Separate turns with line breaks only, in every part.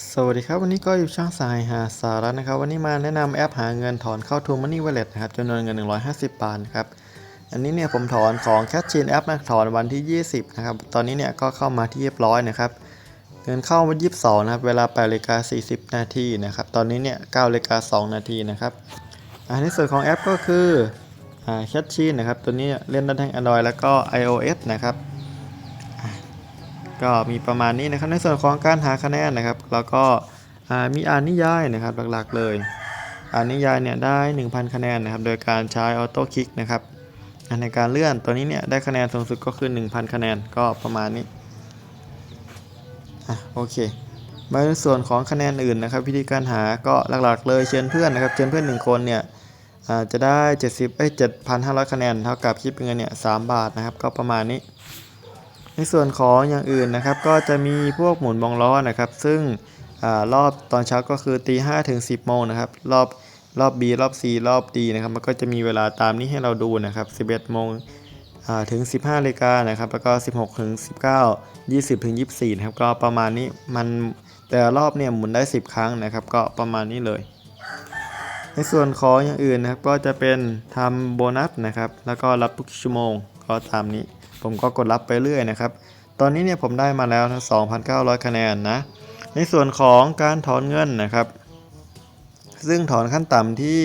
สวัสดีครับ วันนี้ก็อยู่ช่องสายหาสาระนะครับ วันนี้มาแนะนำแอปหาเงินถอนเข้า t ูมันนี่ Wallet นะครับจำนวนเงิน 150 บาทนะครับ อันนี้เนี่ยผมถอนของ Cash Chain App นะถอนวันที่ 20 นะครับ ตอนนี้เนี่ยก็เข้ามาที่เรียบร้อยนะครับ เงินเข้าวัน22นะครับ เวลา8นาฬิกา40นาทีนะครับ ตอนนี้เนี่ย9นาฬิกา2นาทีนะครับอันในส่วนของแอปก็คืออ่า Cash Chain นะครับ ตัวนี้เล่นได้ทั้ง Android แล้วก็ iOS นะครับ ก็มีประมาณนี้นะครับในส่วนของการหาคะแนนนะครับ แล้วก็มีอ่านนิยายนะครับหลักๆเลย อ่านนิยายเนี่ยได้ 1,000 คะแนนนะครับโดยการใช้ออโต้คลิกนะครับในการเลื่อนตัวนี้เนี่ยได้คะแนนสูงสุดก็คือ 1,000 คะแนนก็ประมาณนี้อะโอเคมาในส่วนของคะแนนอื่นนะครับวิธีการหาก็หลักๆ เลยเชิญเพื่อนนะครับเชิญเพื่อน 1 คนเนี่ยจะได้ 70เอ้ย7,500 คะแนน เท่ากับคิดเป็นเงินเนี่ย3บาทนะครับก็ประมาณนี้ ในส่วนของอย่างอื่นนะครับ ก็จะมีพวกหมุนวงล้อนะครับ ซึ่งอรอบตอนเช้าก็คือตีห้าถึง10โมงนะครับ รอบรอบ B รอบ C รอบ D นะครับ มันก็จะมีเวลาตามนี้ให้เราดูนะครับ 11โมงถึง 15นาฬิกานะครับ แล้วก็ 16ถึง19 20ถึง24นะครับ ก็ประมาณนี้ มันแต่รอบเนี่ยหมุนได้ 10 ครั้งนะครับ ก็ประมาณนี้เลย ในส่วนของอย่างอื่นนะครับ ก็จะเป็นทำโบนัสนะครับ แล้วก็รับทุกชั่วโมง ก็ตามนี้ ผมก็กดรับไปเรื่อยนะครับ ตอนนี้เนี่ยผมได้มาแล้วทั้ง2,900 คะแนนนะ ในส่วนของการถอนเงินนะครับ ซึ่งถอนขั้นต่ำที่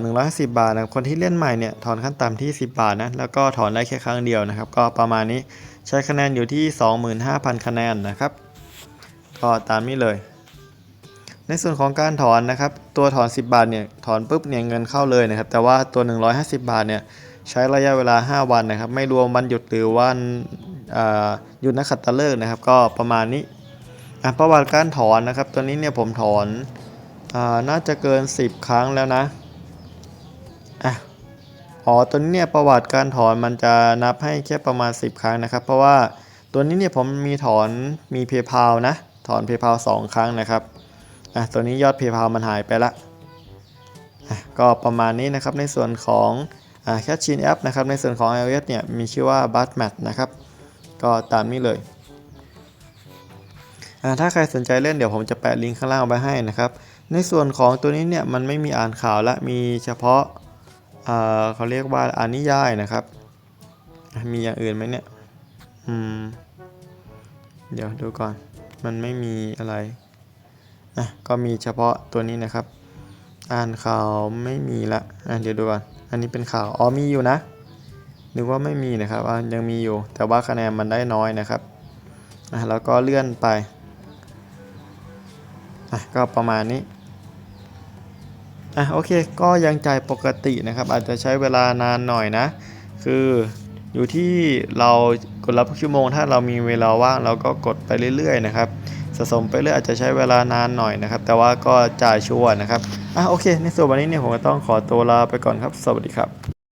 หนึ่งร้อยสิบบาทนะคนที่เล่นใหม่เนี่ยถอนขั้นต่ำที่ 10 บาทนะแล้วก็ถอนได้แค่ครั้งเดียวนะครับ ก็ประมาณนี้ใช้คะแนนอยู่ที่ 25,000 คะแนนนะครับ ก็ตามนี้เลย ในส่วนของการถอนนะครับ ตัวถอน 10 บาทเนี่ยถอนปุ๊บเนี่ยเงินเข้าเลยนะครับ แต่ว่าตัว 150 บาทเนี่ย ใช้ระยะเวลา 5 วันนะครับ ไม่รวมวันหยุดหรือวันหยุดนักขัตฤกษ์นะครับ ก็ประมาณนี้อะประวัติการถอนนะครับ ตัวนี้เนี่ยผมถอนอาน่าจะเกิน 10 ครั้งแล้วนะอะอ๋อตัวนี้เนี่ยประวัติการถอนมันจะนับให้แค่ประมาณ 10 ครั้งนะครับ เพราะว่าตัวนี้เนี่ยผมมีถอนมีเพย์พานะ ถอนเพย์พาสองครั้งนะครับอะตัวนี้ยอดเพย์พามันหายไปละอะก็ประมาณนี้นะครับในส่วนของ แคชชินแอปนะครับในส่วนของ iOS เนี่ยมีชื่อว่า b u t m a t นะครับก็ตามนี้เลยถ้าใครสนใจเล่นเดี๋ยวผมจะแปะลิงก์ข้างล่างไว้ให้นะครับในส่วนของตัวนี้เนี่ยมันไม่มีอ่านข่าวและมีเฉพาะเขาเรียกว่าอ่านนิยายนะครับ มีอย่างอื่นไหมเนี่ยอืมเดี๋ยวดูก่อน มันไม่มีอะไรอะก็มีเฉพาะตัวนี้นะครับ อ่านข่าวไม่มีละอะเดี๋ยวดูก่อน อันนี้เป็นข่าว อ๋อมีอยู่นะ นึกว่าไม่มีนะครับยังมีอยู่ แต่ว่าคะแนนมันได้น้อยนะครับอะแล้วก็เลื่อนไปอะก็ประมาณนี้อะโอเค ก็ยังจ่ายปกตินะครับ อาจจะใช้เวลานานหน่อยนะ คืออยู่ที่เรากดรับทุกชั่วโมง ถ้าเรามีเวลาว่างเราก็กดไปเรื่อยๆนะครับ สะสมไปเรื่อยอาจจะใช้เวลานานหน่อยนะครับ แต่ว่าก็จ่ายชัวร์นะครับอะโอเค ในส่วนวันนี้เนี่ยผมก็ต้องขอตัวลาไปก่อนครับ สวัสดีครับ